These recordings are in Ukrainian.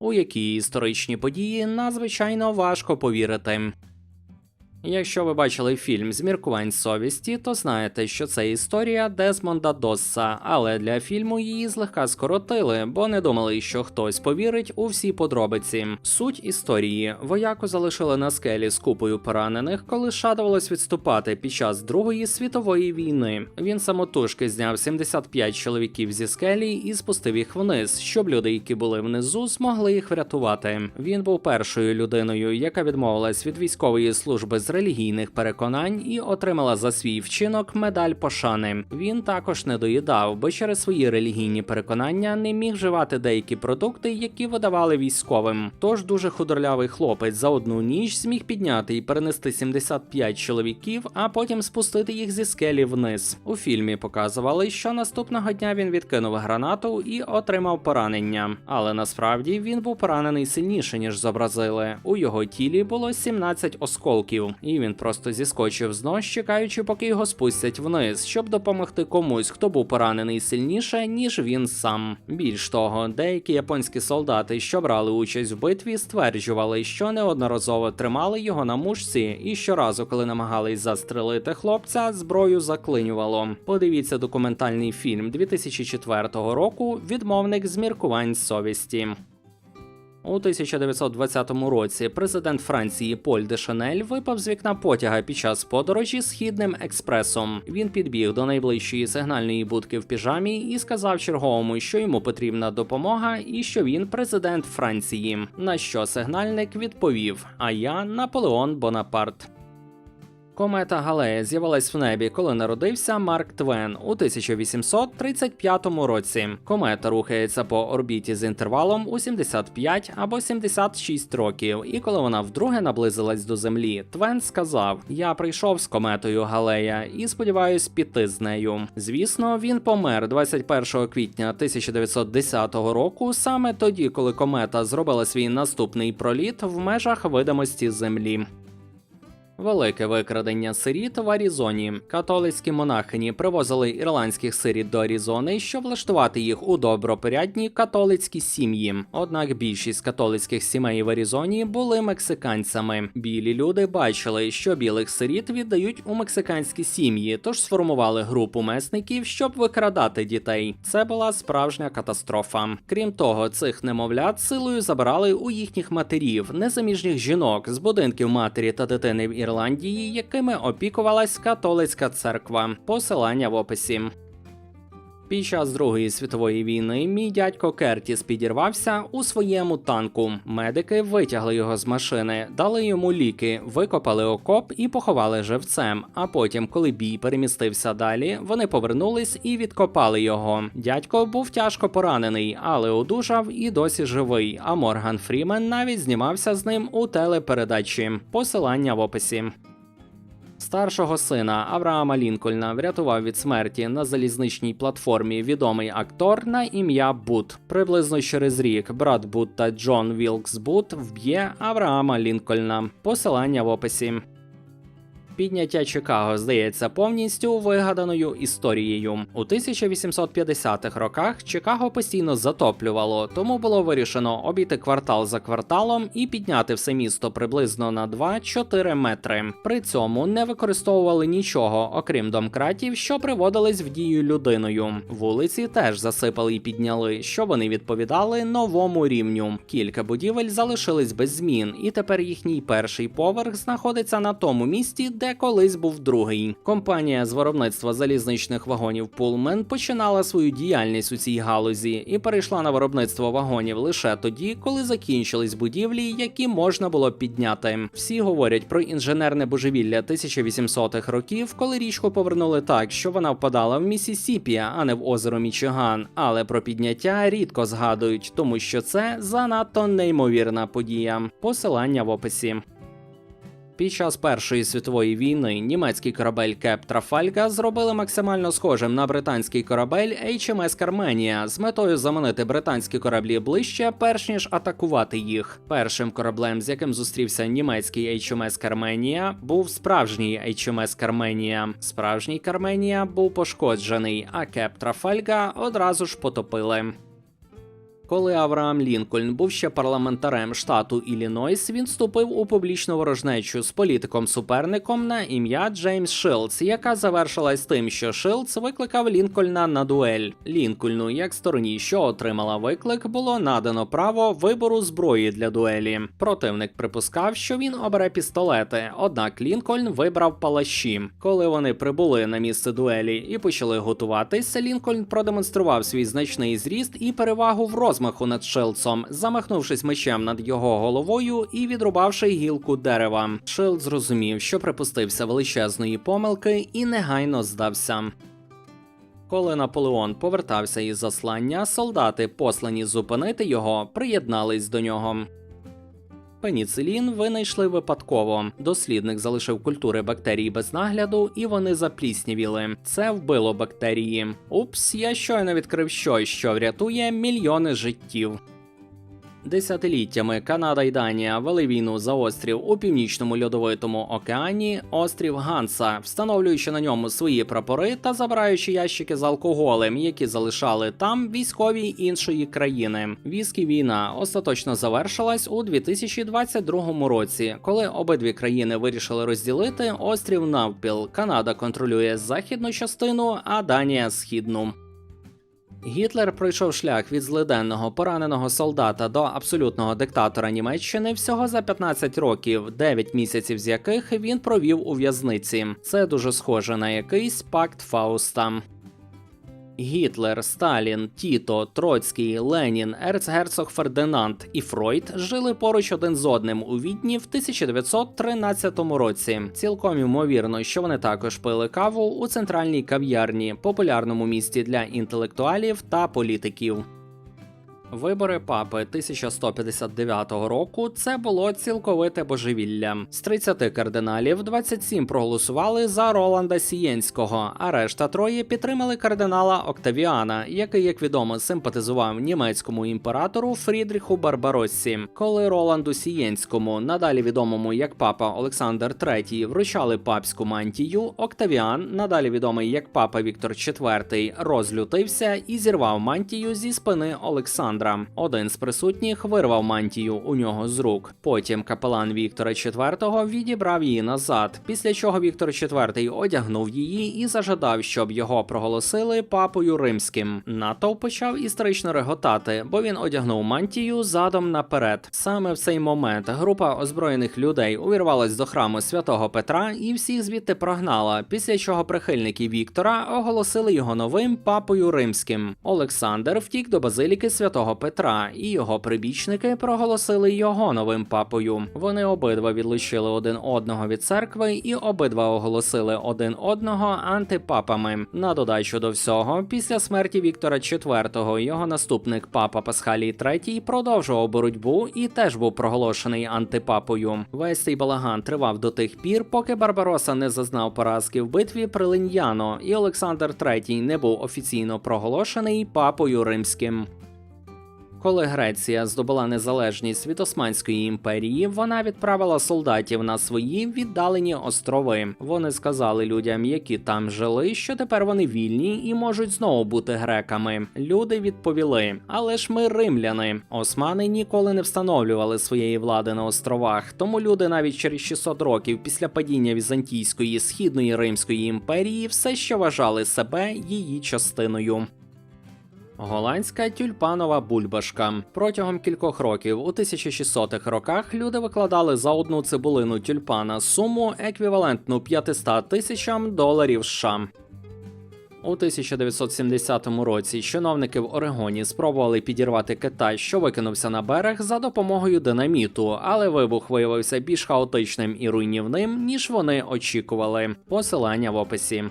у які історичні події надзвичайно важко повірити. Якщо ви бачили фільм з міркувань совісті, то знаєте, що це історія Десмонда Досса, але для фільму її злегка скоротили, бо не думали, що хтось повірить у всі подробиці. Суть історії вояку залишили на скелі з купою поранених, коли шадувалось відступати під час Другої світової війни. Він самотужки зняв 75 чоловіків зі скелі і спустив їх вниз, щоб люди, які були внизу, змогли їх врятувати. Він був першою людиною, яка відмовилась від військової служби релігійних переконань і отримала за свій вчинок медаль пошани. Він також не доїдав, бо через свої релігійні переконання не міг вживати деякі продукти, які видавали військовим. Тож дуже худорлявий хлопець за одну ніч зміг підняти і перенести 75 чоловіків, а потім спустити їх зі скелі вниз. У фільмі показували, що наступного дня він відкинув гранату і отримав поранення. Але насправді він був поранений сильніше ніж зобразили. У його тілі було 17 осколків, і він просто зіскочив з нож, чекаючи, поки його спустять вниз, щоб допомогти комусь, хто був поранений сильніше, ніж він сам. Більш того, деякі японські солдати, що брали участь в битві, стверджували, що неодноразово тримали його на мушці, і щоразу, коли намагались застрелити хлопця, зброю заклинювало. Подивіться документальний фільм 2004 року Відмовник з міркувань совісті. У 1920 році президент Франції Поль де Шанель випав з вікна потяга під час подорожі східним експресом. Він підбіг до найближчої сигнальної будки в піжамі і сказав черговому, що йому потрібна допомога і що він президент Франції. На що сигнальник відповів: А я Наполеон Бонапарт. Комета Галея з'явилась в небі, коли народився Марк Твен у 1835 році. Комета рухається по орбіті з інтервалом у 75 або 76 років. І коли вона вдруге наблизилась до Землі, Твен сказав: Я прийшов з кометою Галея і сподіваюсь піти з нею. Звісно, він помер 21 квітня 1910 року, саме тоді, коли комета зробила свій наступний проліт в межах видимості Землі. Велике викрадення сиріт в Арізоні. Католицькі монахині привозили ірландських сиріт до Арізони, щоб влаштувати їх у добропорядні католицькі сім'ї. Однак більшість католицьких сімей в Арізоні були мексиканцями. Білі люди бачили, що білих сиріт віддають у мексиканські сім'ї, тож сформували групу месників, щоб викрадати дітей. Це була справжня катастрофа. Крім того, цих немовлят силою забирали у їхніх матерів, незаміжніх жінок з будинків матері та дитини в Ірландії, якими опікувалась католицька церква. Посилання в описі. Під час Другої світової війни мій дядько Кертіс підірвався у своєму танку. Медики витягли його з машини, дали йому ліки, викопали окоп і поховали живцем. А потім, коли бій перемістився далі, вони повернулись і відкопали його. Дядько був тяжко поранений, але одужав і досі живий. А Морган Фрімен навіть знімався з ним у телепередачі. Посилання в описі. Старшого сина Авраама Лінкольна врятував від смерті на залізничній платформі відомий актор на ім'я Бут. Приблизно через рік брат Бут та Джон Вілкс Бут вб'є Авраама Лінкольна. Посилання в описі. Підняття Чикаго здається повністю вигаданою історією. У 1850-х роках Чикаго постійно затоплювало, тому було вирішено обійти квартал за кварталом і підняти все місто приблизно на 2-4 метри. При цьому не використовували нічого, окрім домкратів, що приводились в дію людиною. Вулиці теж засипали і підняли, що вони відповідали новому рівню. Кілька будівель залишились без змін, і тепер їхній перший поверх знаходиться на тому місці, де колись був другий. Компанія з виробництва залізничних вагонів Pullman починала свою діяльність у цій галузі і перейшла на виробництво вагонів лише тоді, коли закінчились будівлі, які можна було підняти. Всі говорять про інженерне божевілля 1800-х років, коли річку повернули так, що вона впадала в Місісіпі, а не в озеро Мічиган. Але про підняття рідко згадують, тому що це занадто неймовірна подія. Посилання в описі. Під час Першої світової війни німецький корабель Кеп Трафальга зробили максимально схожим на британський корабель HMS Карменія з метою заманити британські кораблі ближче, перш ніж атакувати їх. Першим кораблем, з яким зустрівся німецький HMS Карменія, був справжній HMS Карменія. Справжній Карменія був пошкоджений, а Кеп Трафальга одразу ж потопили. Коли Авраам Лінкольн був ще парламентарем штату Іллінойс, він вступив у публічну ворожнечу з політиком-суперником на ім'я Джеймс Шилдс, яка завершилась тим, що Шилдс викликав Лінкольна на дуель. Лінкольну, як стороні, що отримала виклик, було надано право вибору зброї для дуелі. Противник припускав, що він обере пістолети, однак Лінкольн вибрав палаші. Коли вони прибули на місце дуелі і почали готуватися, Лінкольн продемонстрував свій значний зріст і перевагу в розмаху над Шилдсом, замахнувшись мечем над його головою і відрубавши гілку дерева. Шилд зрозумів, що припустився величезної помилки і негайно здався. Коли Наполеон повертався із заслання, солдати, послані зупинити його, приєднались до нього. Пеніцилін винайшли випадково. Дослідник залишив культури бактерій без нагляду, і вони запліснівіли. Це вбило бактерії. Упс, я щойно відкрив щось, що врятує мільйони життів. Десятиліттями Канада і Данія вели війну за острів у північному льодовитому океані, острів Ганса, встановлюючи на ньому свої прапори та забираючи ящики з алкоголем, які залишали там військові іншої країни. Віскі війна остаточно завершилась у 2022 році, коли обидві країни вирішили розділити острів навпіл. Канада контролює західну частину, а Данія східну. Гітлер пройшов шлях від злиденного пораненого солдата до абсолютного диктатора Німеччини всього за 15 років, 9 місяців з яких він провів у в'язниці. Це дуже схоже на якийсь пакт Фауста. Гітлер, Сталін, Тіто, Троцький, Ленін, ерцгерцог Фердинанд і Фройд жили поруч один з одним у Відні в 1913 році. Цілком ймовірно, що вони також пили каву у центральній кав'ярні, популярному місті для інтелектуалів та політиків. Вибори папи 1159 року це було цілковите божевілля. З 30 кардиналів 27 проголосували за Роланда Сієнського, а решта троє підтримали кардинала Октавіана, який, як відомо, симпатизував німецькому імператору Фрідріху Барбароссі. Коли Роланду Сієнському, надалі відомому як папа Олександр III, вручали папську мантію, Октавіан, надалі відомий як папа Віктор IV, розлютився і зірвав мантію зі спини Олександра. Один з присутніх вирвав мантію у нього з рук. Потім капелан Віктора IV відібрав її назад, після чого Віктор IV одягнув її і зажадав, щоб його проголосили папою римським. Натовп почав історично реготати, бо він одягнув мантію задом наперед. Саме в цей момент група озброєних людей увірвалась до храму святого Петра і всіх звідти прогнала. Після чого прихильники Віктора оголосили його новим папою римським. Олександр втік до базиліки святого Петра, і його прибічники проголосили його новим папою. Вони обидва відлучили один одного від церкви і обидва оголосили один одного антипапами. На додачу до всього, після смерті Віктора IV його наступник папа Пасхалій III продовжував боротьбу і теж був проголошений антипапою. Весь цей балаган тривав до тих пір, поки Барбароса не зазнав поразки в битві при Линьяно, і Олександр III не був офіційно проголошений папою римським. Коли Греція здобула незалежність від Османської імперії, вона відправила солдатів на свої віддалені острови. Вони сказали людям, які там жили, що тепер вони вільні і можуть знову бути греками. Люди відповіли: але ж ми римляни. Османи ніколи не встановлювали своєї влади на островах, тому люди навіть через 600 років після падіння Візантійської східної Римської імперії все ще вважали себе її частиною. Голландська тюльпанова бульбашка. Протягом кількох років у 1600-х роках люди викладали за одну цибулину тюльпана суму еквівалентну 500 тисячам доларів США. У 1970 році чиновники в Орегоні спробували підірвати Китай, що викинувся на берег за допомогою динаміту, але вибух виявився більш хаотичним і руйнівним, ніж вони очікували. Посилання в описі.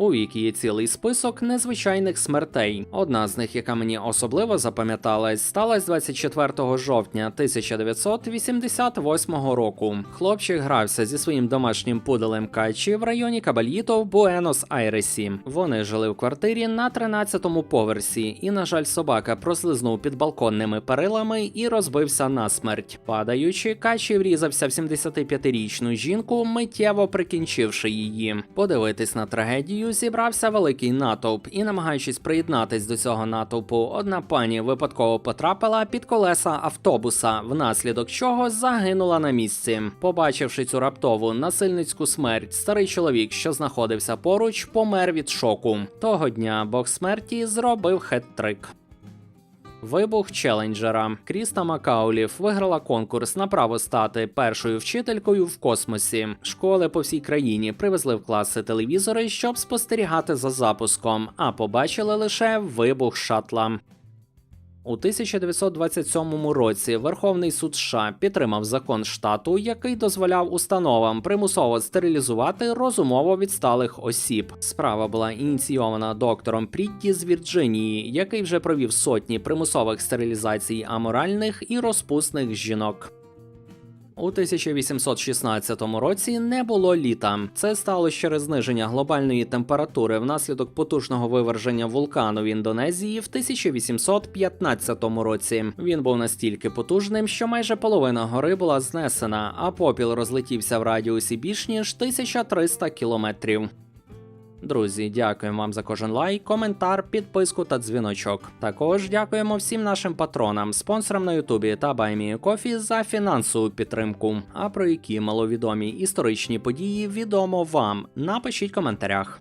У вікі є цілий список незвичайних смертей. Одна з них, яка мені особливо запам'яталась, сталася 24 жовтня 1988 року. Хлопчик грався зі своїм домашнім пуделем Качі в районі Кабальїто в Буенос-Айресі. Вони жили в квартирі на 13-му поверсі, і, на жаль, собака прослизнув під балконними перилами і розбився насмерть. Падаючи, Качі врізався в 75-річну жінку, миттєво прикінчивши її. Подивитись на трагедію станцію зібрався великий натовп, і, намагаючись приєднатись до цього натовпу, одна пані випадково потрапила під колеса автобуса, внаслідок чого загинула на місці. Побачивши цю раптову насильницьку смерть, старий чоловік, що знаходився поруч, помер від шоку. Того дня бог смерті зробив хет-трик. Вибух челенджера Кріста Макаулів виграла конкурс на право стати першою вчителькою в космосі. Школи по всій країні привезли в класи телевізори, щоб спостерігати за запуском, а побачили лише вибух шатла. У 1927 році Верховний суд США підтримав закон штату, який дозволяв установам примусово стерилізувати розумово відсталих осіб. Справа була ініційована доктором Прітті з Вірджинії, який вже провів сотні примусових стерилізацій аморальних і розпусних жінок. У 1816 році не було літа. Це стало через зниження глобальної температури внаслідок потужного виверження вулкану в Індонезії в 1815 році. Він був настільки потужним, що майже половина гори була знесена, а попіл розлетівся в радіусі більш ніж 1300 кілометрів. Друзі, дякуємо вам за кожен лайк, коментар, підписку та дзвіночок. Також дякуємо всім нашим патронам, спонсорам на Ютубі та Кофі за фінансову підтримку. А про які маловідомі історичні події відомо вам. Напишіть в коментарях.